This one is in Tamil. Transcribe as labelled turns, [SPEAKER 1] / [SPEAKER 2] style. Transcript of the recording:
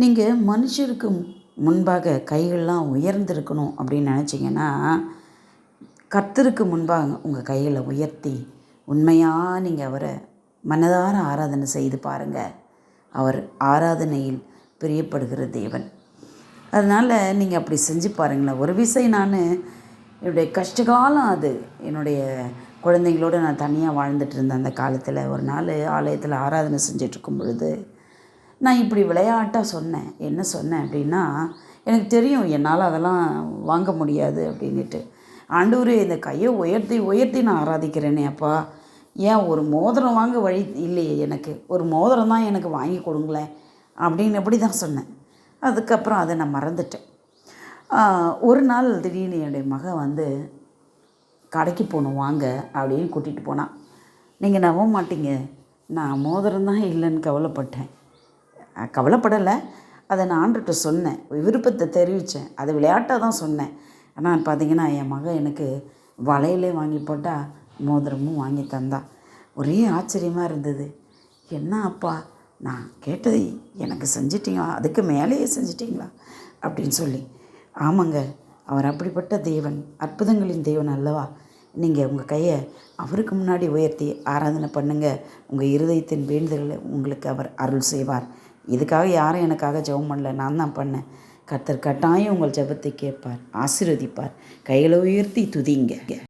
[SPEAKER 1] நீங்கள் மனுஷருக்கு முன்பாக கைகள்லாம் உயர்ந்திருக்கணும் அப்படின்னு நினச்சிங்கன்னா கர்த்தருக்கு முன்பாக உங்கள் கைகளை உயர்த்தி உண்மையாக நீங்கள் அவரை மனதார ஆராதனை செய்து பாருங்கள் அவர் ஆராதனையில் பிரியப்படுகிற தேவன். அதனால் நீங்கள் அப்படி செஞ்சு பாருங்களேன். ஒரு விசை நான் என்னுடைய கஷ்டகாலம் அது. என்னுடைய குழந்தைங்களோடு நான் தனியாக வாழ்ந்துட்டு இருந்தேன் அந்த காலத்தில் ஒரு நாள் ஆலயத்தில் ஆராதனை செஞ்சிட்ருக்கும் பொழுது நான் இப்படி விளையாட்டாக சொன்னேன் என்ன சொன்னேன் அப்படின்னா எனக்கு தெரியும் என்னால் அதெல்லாம் வாங்க முடியாது அப்படின்ட்டு ஆண்டவரே இந்த கையை உயர்த்தி உயர்த்தி நான் ஆராதிக்கிறேனே அப்பா. ஏன் ஒரு மோதிரம் வாங்க வழி இல்லையே எனக்கு? ஒரு மோதிரம் தான் எனக்கு வாங்கி கொடுங்களேன் அப்படின்னு அப்படி தான் சொன்னேன். அதுக்கப்புறம் அதை நான் மறந்துட்டேன். ஒரு நாள் திடீர்னு என்னுடைய மகன் வந்து கடைக்கு போகணும் வாங்க அப்படின்னு கூட்டிகிட்டு போனான். நீங்கள் நம்ப மாட்டீங்க. நான் மோதிரம் தான் இல்லைன்னு கவலைப்பட்டேன். கவலைப்படலை. அதை நான் ஆண்டுகிட்ட சொன்னேன். விருப்பத்தை தெரிவித்தேன். அதை விளையாட்டாக தான் சொன்னேன். ஆனால் பார்த்தீங்கன்னா என் மகன் எனக்கு வளையலே வாங்கி போட்டால் மோதிரமும் வாங்கி தந்தா. ஒரே ஆச்சரியமாக இருந்தது. என்ன அப்பா? நான் கேட்டதை எனக்கு செஞ்சிட்டிங்களா? அதுக்கு மேலேயே செஞ்சிட்டிங்களா? அப்படின்னு சொல்லி. ஆமாங்க. அவர் அப்படிப்பட்ட தேவன். அற்புதங்களின் தேவன் அல்லவா? நீங்கள் உங்கள் கையை அவருக்கு முன்னாடி உயர்த்தி ஆராதனை பண்ணுங்கள் உங்கள் இருதயத்தின் வேண்டுதல்களை உங்களுக்கு அவர் அருள் செய்வார். இதுக்காக யாரும் எனக்காக ஜெபம் பண்ணல நான் தான் பண்ணேன். கர்த்தர் கட்டாயம் உங்கள் ஜெபத்தை கேட்பார் ஆசீர்வதிப்பார். கைகளை உயர்த்தி துதிங்க.